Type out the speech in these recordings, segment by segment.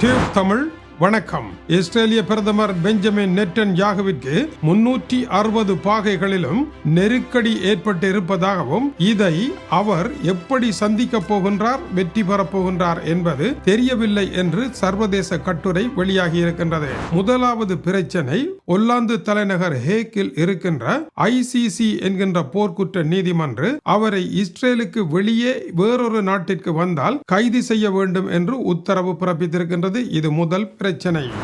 Tube Tamil வணக்கம். இஸ்ரேலிய பிரதமர் பெஞ்சமின் நெட்டன் யாகுவிற்கு முன்னூற்றி அறுபது பாகைகளிலும் நெருக்கடி ஏற்பட்டு இருப்பதாகவும் இதை அவர் எப்படி சந்திக்கப் போகின்றார் வெற்றி பெறப் போகின்றார் என்பது தெரியவில்லை என்று சர்வதேச கட்டுரை வெளியாகி இருக்கின்றது முதலாவது பிரச்சனை ஒல்லாந்து தலைநகர் ஹேக்கில் இருக்கின்ற ஐசிசி என்கின்ற போர்க்குற்ற நீதிமன்று அவரை இஸ்ரேலுக்கு வெளியே வேறொரு நாட்டிற்கு வந்தால் கைது செய்ய வேண்டும் என்று உத்தரவு பிறப்பித்திருக்கின்றது. இது முதல் பிரச்சனை.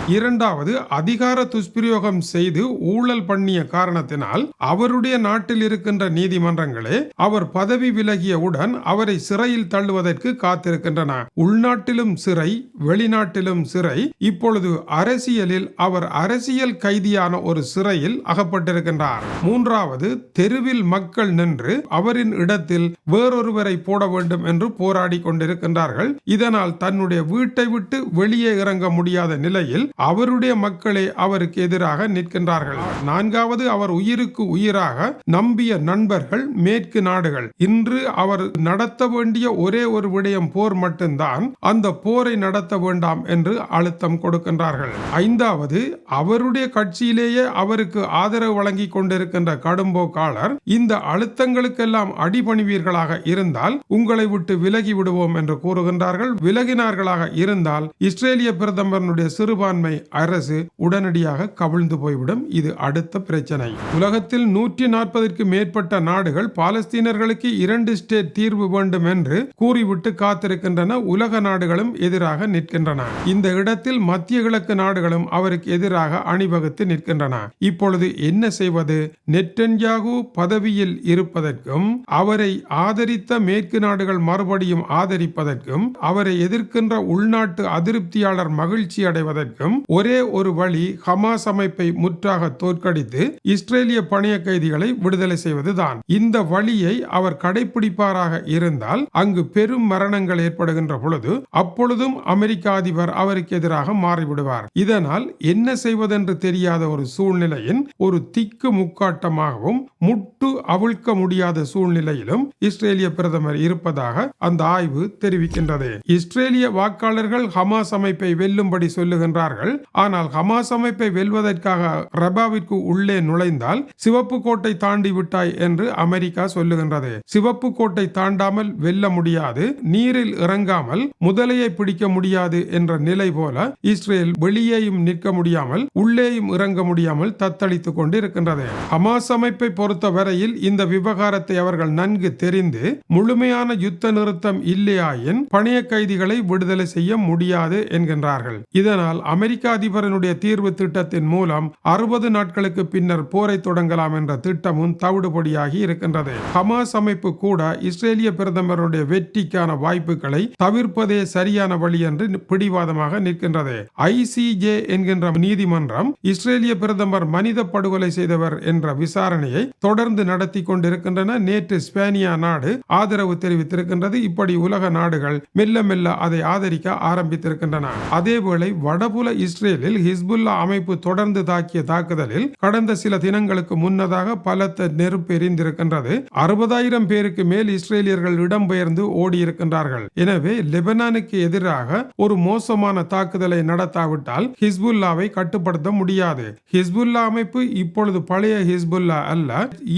இரண்டாவது அதிகார துஷ்பிரயோகம் செய்து ஊழல் பண்ணிய காரணத்தினால் அவருடைய நாட்டில் இருக்கின்ற நீதிமன்றங்களே அவர் பதவி விலகியவுடன் அவரை சிறையில் தள்ளுவதற்கு காத்திருக்கின்றன. உள்நாட்டிலும் சிறை வெளிநாட்டிலும் சிறை. இப்பொழுது அரசியலில் அவர் அரசியல் கைதியான ஒரு சிறையில் அகப்பட்டிருக்கின்றார். மூன்றாவது தெருவில் மக்கள் நின்று அவரின் இடத்தில் வேறொருவரை போட வேண்டும் என்று போராடி கொண்டிருக்கின்றார்கள். இதனால் தன்னுடைய வீட்டை விட்டு வெளியே இறங்க முடியாத நிலையில் அவருடைய மக்களே அவருக்கு எதிராக நிற்கின்றார்கள். நான்காவது அவர் உயிருக்கு உயிராக நம்பிய நண்பர்கள் மேற்கு நாடுகள். இன்று அவர் நடத்த வேண்டிய ஒரே ஒரு விடயம் போர் மட்டும்தான். அந்த போரை நடத்த வேண்டாம் என்று அழுத்தம் கொடுக்கின்றார்கள். ஐந்தாவது அவருடைய கட்சியிலேயே அவருக்கு ஆதரவு வழங்கி கொண்டிருக்கின்ற கடும்போக்காளர் இந்த அழுத்தங்களுக்கெல்லாம் அடிபணிவீர்களாக இருந்தால் உங்களை விட்டு விலகி விடுவோம் என்று கூறுகின்றார்கள். விலகினார்களாக இருந்தால் இஸ்ரேலிய பிரதமர் பிரதமருடைய சிறுபான்மை அரசு உடனடியாக கவிழ்ந்து போய்விடும். இது அடுத்த பிரச்சனை. உலகத்தில் நூற்றி நாற்பதற்கு மேற்பட்ட நாடுகள் பாலஸ்தீனர்களுக்கு இரண்டு ஸ்டேட் தீர்வு வேண்டும் என்று கூறிவிட்டு காத்திருக்கின்றன. உலக நாடுகளும் எதிராக நிற்கின்றன. இந்த இடத்தில் மத்திய கிழக்கு நாடுகளும் அவருக்கு எதிராக அணிவகுத்து நிற்கின்றன. இப்பொழுது என்ன செய்வது? நெட்டன்யாகு பதவியில் இருப்பதற்கும் அவரை ஆதரித்த மேற்கு நாடுகள் மறுபடியும் ஆதரிப்பதற்கும் அவரை எதிர்க்கின்ற உள்நாட்டு அதிருப்தியாளர் மகிழ்ச்சி அடைவதற்கும் ஒரே ஒரு வழி ஹமாஸ் அமைப்பை முற்றாக தோற்கடித்து இஸ்ரேலிய பணிய கைதிகளை விடுதலை செய்வதுதான். இந்த வழியை அவர் கடைபிடிப்பாராக இருந்தால் அங்கு பெரும் மரணங்கள் ஏற்படுகின்ற பொழுது அப்பொழுதும் அமெரிக்க அதிபர் அவருக்கு எதிராக மாறிவிடுவார். இதனால் என்ன செய்வதென்று தெரியாத ஒரு சூழ்நிலையின் ஒரு திக்கு முக்காட்டமாகவும் முட்டு அவிழ்க்க முடியாத சூழ்நிலையிலும் இஸ்ரேலிய பிரதமர் இருப்பதாக அந்த ஆய்வு தெரிவிக்கின்றது. இஸ்ரேலிய வாக்காளர்கள் ஹமாஸ் அமைப்பை வெல்லும்படி சொல்லுகின்றார்கள். ஆனால் ஹமாஸ் அமைப்பை வெல்வதற்காக ரபாவிற்கு உள்ளே நுழைந்தால் சிவப்பு கோட்டை தாண்டி விட்டாய் என்று அமெரிக்கா சொல்லுகின்றது. சிவப்பு கோட்டை தாண்டாமல் வெல்ல முடியாது நீரில் இறங்காமல் முதலையை பிடிக்க முடியாது என்ற நிலை போல இஸ்ரேல் வெளியேயும் நிற்க முடியாமல் உள்ளேயும் இறங்க முடியாமல் தத்தளித்துக் கொண்டு இருக்கின்றது ஹமாஸ் அமைப்பை பொறுத்த வரையில் இந்த விவகாரத்தை அவர்கள் நன்கு தெரிந்து முழுமையான யுத்த நிறுத்தம் இல்லையாயின் பணிய கைதிகளை விடுதலை செய்ய முடியாது என்கின்றார்கள். இதனால் அமெரிக்க அதிபரனுடைய தீர்வு திட்டத்தின் மூலம் அறுபது நாட்களுக்கு பின்னர் போரை தொடங்கலாம் என்ற திட்டமும் தவிடுபடியாகி இருக்கின்றது. ஹமாஸ் அமைப்பு கூட இஸ்ரேலிய பிரதமருடைய வெற்றிக்கான வாய்ப்புகளை தவிர்ப்பதே சரியான வழி என்று பிடிவாதமாக நிற்கின்றது. ஐசிஜே என்கின்ற நீதிமன்றம் இஸ்ரேலிய பிரதமர் மனித படுகொலை செய்தவர் என்ற விசாரணையை தொடர்ந்து நடத்தி கொண்டிருக்கின்றன. நேற்று ஸ்பேனியா நாடு ஆதரவு தெரிவித்திருக்கின்றது. இப்படி உலக நாடுகள் மெல்ல மெல்ல அதை ஆதரிக்க ஆரம்பித்திருக்கின்றன. அதேவேளை வடபுல இஸ்ரேலில் ஹிஸ்புல்லா அமைப்பு தொடர்ந்து தாக்கிய தாக்குதலில் கடந்த சில தினங்களுக்கு முன்னதாக பலத்த நெருப்பு எரிந்திருக்கின்றது. அறுபதாயிரம் பேருக்கு மேல் இஸ்ரேலியர்கள் இடம்பெயர்ந்து ஓடியிருக்கின்றார்கள். எனவே லெபனானுக்கு எதிராக ஒரு மோசமான தாக்குதலை நடத்தாவிட்டால் ஹிஸ்புல்லாவை கட்டுப்படுத்த முடியாது. ஹிஸ்புல்லா அமைப்பு இப்பொழுது பழைய ஹிஸ்புல்லா அல்ல.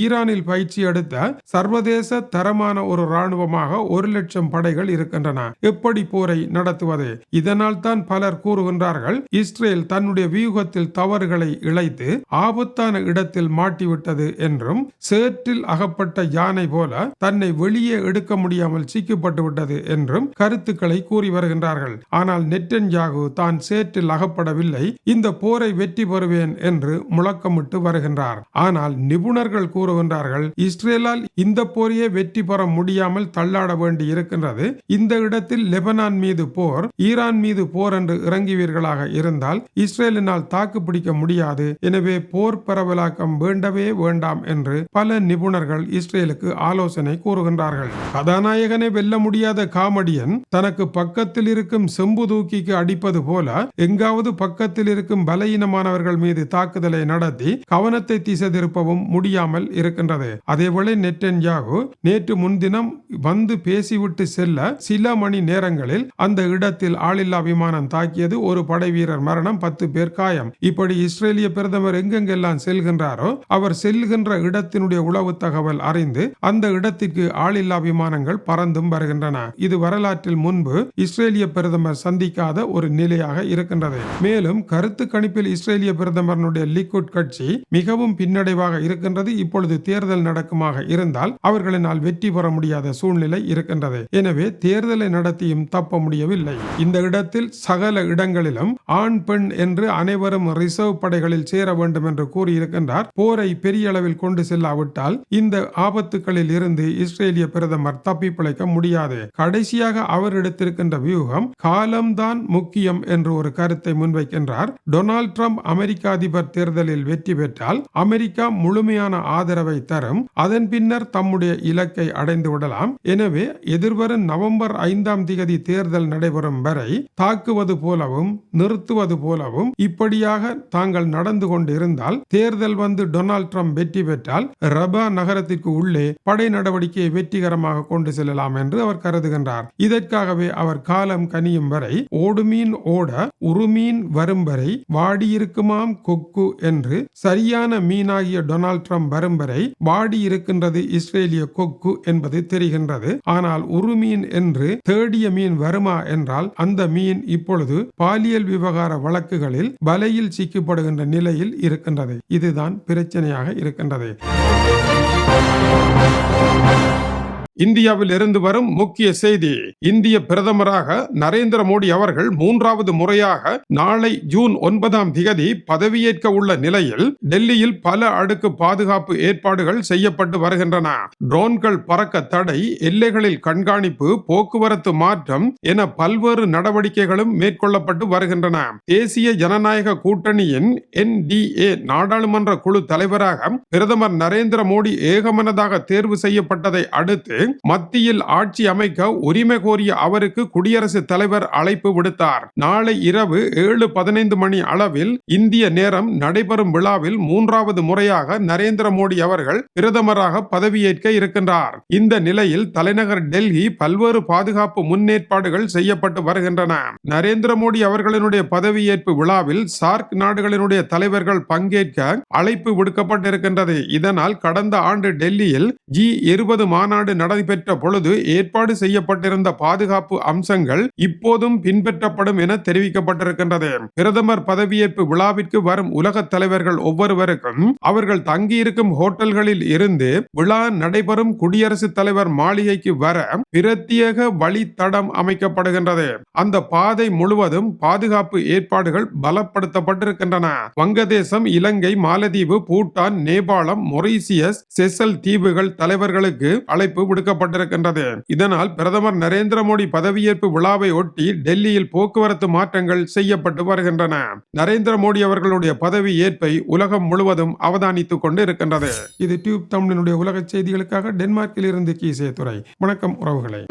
ஈரானில் பயிற்சி எடுத்த சர்வதேச தரமான ஒரு ராணுவமாக ஒரு லட்சம் படைகள் இருக்கின்றன. எப்படி போரை நடத்துவது? இதனால் தான் பலர் கூறுகின்றார்கள் இஸ்ரேல் தன்னுடைய வியூகத்தில் தவறுகளை இழைத்து ஆபத்தான இடத்தில் மாட்டிவிட்டது என்றும் சேற்றில் அகப்பட்ட யானை போல தன்னை வெளியே எடுக்க முடியாமல் சிக்கப்பட்டு விட்டது என்றும் கருத்துக்களை கூறி வருகின்றார்கள். ஆனால் நெட்டன் நெட்டன்யாகு தான் சேற்றில் அகப்படவில்லை இந்த போரை வெற்றி பெறுவேன் என்று முழக்கமிட்டு வருகின்றார். ஆனால் நிபுணர்கள் கூறுகின்றார்கள் இஸ்ரேலால் இந்த போரையே வெற்றி பெற முடியாமல் தள்ளாட வேண்டி இருக்கின்றது இந்த இடத்தில் லெபனான் மீது போர் ஈரான் மீது போர் என்று இறங்கி செய்வீர்களாக இருந்தால் இஸ்ரேலினால் தாக்கு பிடிக்க முடியாது. எனவே போர் பரவலாக்கம் வேண்டவே வேண்டாம் என்று பல நிபுணர்கள் இஸ்ரேலுக்கு ஆலோசனை கூறுகின்றார்கள். கதாநாயகனை வெல்ல முடியாத காமெடியன் தனக்கு பக்கத்தில் இருக்கும் செம்பு தூக்கிக்கு அடிப்பது போல எங்காவது பக்கத்தில் இருக்கும் பலகீனமானவர்கள் மீது தாக்குதலை நடத்தி கவனத்தை திசை திருப்பவும் முடியாமல் இருக்கின்றது. அதேவேளை நெட்டன்யாகு நேற்று முன்தினம் வந்து பேசிவிட்டு செல்ல சில மணி நேரங்களில் அந்த இடத்தில் ஆளில்லா விமானம் தாக்கியது ஒரு படை வீரர் மரணம் பத்து பேர் காயம். இப்படி இஸ்ரேலிய பிரதமர் எங்கெங்கெல்லாம் செல்கின்றாரோ அவர் செல்கின்ற இடத்தினுடைய உளவு தகவல் அறிந்து அந்த இடத்திற்கு ஆளில்லா விமானங்கள் பறந்தும் வருகின்றன. இது வரலாற்றில் முன்பு இஸ்ரேலிய பிரதமர் சந்திக்காத ஒரு நிலையாக இருக்கின்றது. மேலும் கருத்து கணிப்பில் இஸ்ரேலிய பிரதமரனுடைய லிக்குட் கட்சி மிகவும் பின்னடைவாக இருக்கின்றது. இப்பொழுது தேர்தல் நடக்குமாக இருந்தால் அவர்களினால் வெற்றி பெற முடியாத சூழ்நிலை இருக்கின்றது. எனவே தேர்தலை நடத்தியும் தப்ப முடியவில்லை. இந்த இடத்தில் சகல இடங்களிலும் ஆண் பெண் என்று அனைவரும் ரிசர்வ் படைகளில் சேர வேண்டும் என்று கூறியிருக்கின்றார். போரை பெரிய அளவில் கொண்டு செல்லாவிட்டால் இந்த ஆபத்துகளில் இருந்து இஸ்ரேலிய பிரதமர் தப்பி பிழைக்க முடியாது. கடைசியாக அவர் எடுத்திருக்கின்ற வியூகம் காலம்தான் முக்கியம் என்று ஒரு கருத்தை முன்வைக்கின்றார். டொனால்ட் ட்ரம்ப் அமெரிக்க அதிபர் தேர்தலில் வெற்றி பெற்றால் அமெரிக்கா முழுமையான ஆதரவை தரும். அதன் பின்னர் தம்முடைய இலக்கை அடைந்து விடலாம். எனவே எதிர்வரும் நவம்பர் ஐந்தாம் திகதி தேர்தல் நடைபெறும் வரை தாக்குவது போலவும் போலவும் நிறுத்துவது போலவும் இப்படியாக தாங்கள் நடந்து கொண்டிருந்தால் தேர்தல் வந்து டொனால்ட் ட்ரம்ப் வெற்றி பெற்றால் ரபா நகரத்திற்கு உள்ளே படை நடவடிக்கையை வெற்றிகரமாக கொண்டு செல்லலாம் என்று அவர் கருதுகின்றார். இதற்காகவே அவர் காலம் கனியும் வரை ஓடுமீன் ஓட உருமீன் வரும் வரை வாடியிருக்குமாம் கொக்கு என்று சரியான மீனாகிய டொனால்ட் ட்ரம்ப் வரும் வரை வாடியிருக்கின்றது இஸ்ரேலிய கொக்கு என்பது தெரிகின்றது. ஆனால் உருமீன் என்று தேடிய மீன் வருமா என்றால் அந்த மீன் இப்பொழுது பாலியல் விவகார வழக்குகளில் வலையில் சிக்கப்படுகின்ற நிலையில் இருக்கின்றது. இதுதான் பிரச்சனையாக இருக்கின்றது. இந்தியாவில் இருந்து வரும் முக்கிய செய்தி. இந்திய பிரதமராக நரேந்திர மோடி அவர்கள் மூன்றாவது முறையாக நாளை ஜூன் ஒன்பதாம் திகதி பதவியேற்க உள்ள நிலையில் டெல்லியில் பல அடுக்கு பாதுகாப்பு ஏற்பாடுகள் செய்யப்பட்டு வருகின்றன. ட்ரோன்கள் பறக்க தடை எல்லைகளில் கண்காணிப்பு போக்குவரத்து மாற்றம் என பல்வேறு நடவடிக்கைகளும் மேற்கொள்ளப்பட்டு வருகின்றன. தேசிய ஜனநாயக கூட்டணியின் என்டிஏ நாடாளுமன்ற குழு தலைவராக பிரதமர் நரேந்திர மோடி ஏகமனதாக தேர்வு செய்யப்பட்டதை அடுத்து மத்தியில் ஆட்சி அமைக்க உரிமை கோரிய அவருக்கு குடியரசுத் தலைவர் அழைப்பு விடுத்தார். நாளை இரவு ஏழு பதினைந்து மணி அளவில் இந்திய நேரம் நடைபெறும் விழாவில் மூன்றாவது முறையாக நரேந்திர மோடி அவர்கள் பிரதமராக பதவியேற்க இருக்கின்றார். இந்த நிலையில் தலைநகர் டெல்லி பல்வேறு பாதுகாப்பு முன்னேற்பாடுகள் செய்யப்பட்டு வருகின்றன. நரேந்திர மோடி அவர்களினுடைய பதவியேற்பு விழாவில் சார்க் நாடுகளினுடைய தலைவர்கள் பங்கேற்க அழைப்பு விடுக்கப்பட்டிருக்கின்றது. இதனால் கடந்த ஆண்டு டெல்லியில் ஜி இருபது மாநாடு பெற்ற பொழுது ஏற்பாடு செய்யப்பட்டிருந்த பாதுகாப்பு அம்சங்கள் இப்போதும் பின்பற்றப்படும் என தெரிவிக்கப்பட்டிருக்கின்றது. பிரதமர் பதவியேற்பு விழாவிற்கு வரும் உலக தலைவர்கள் ஒவ்வொருவருக்கும் அவர்கள் தங்கியிருக்கும் ஹோட்டல்களில் இருந்து விழா நடைபெறும் குடியரசுத் தலைவர் மாளிகைக்கு வர பிரத்யேக வழித்தடம் அமைக்கப்படுகின்றது. அந்த பாதை முழுவதும் பாதுகாப்பு ஏற்பாடுகள் பலப்படுத்தப்பட்டிருக்கின்றன. வங்கதேசம் இலங்கை மாலத்தீவு பூட்டான் நேபாளம் மொரீசியஸ் செசல் தீவுகள் தலைவர்களுக்கு அழைப்பு கொடுக்கப்பட்டிருக்கின்றது இதனால் பிரதமர் நரேந்திர மோடி பதவியேற்பு விழாவை ஒட்டி டெல்லியில் போக்குவரத்து மாற்றங்கள் செய்யப்பட்டு வருகின்றன. நரேந்திர மோடி அவர்களுடைய பதவி ஏற்பை உலகம் முழுவதும் அவதானித்துக் கொண்டு இருக்கின்றது இது டியூப் தமிழினுடைய உலக செய்திகளுக்காக டென்மார்க்கில் இருந்து கீசே துறை வணக்கம் உறவுகளை.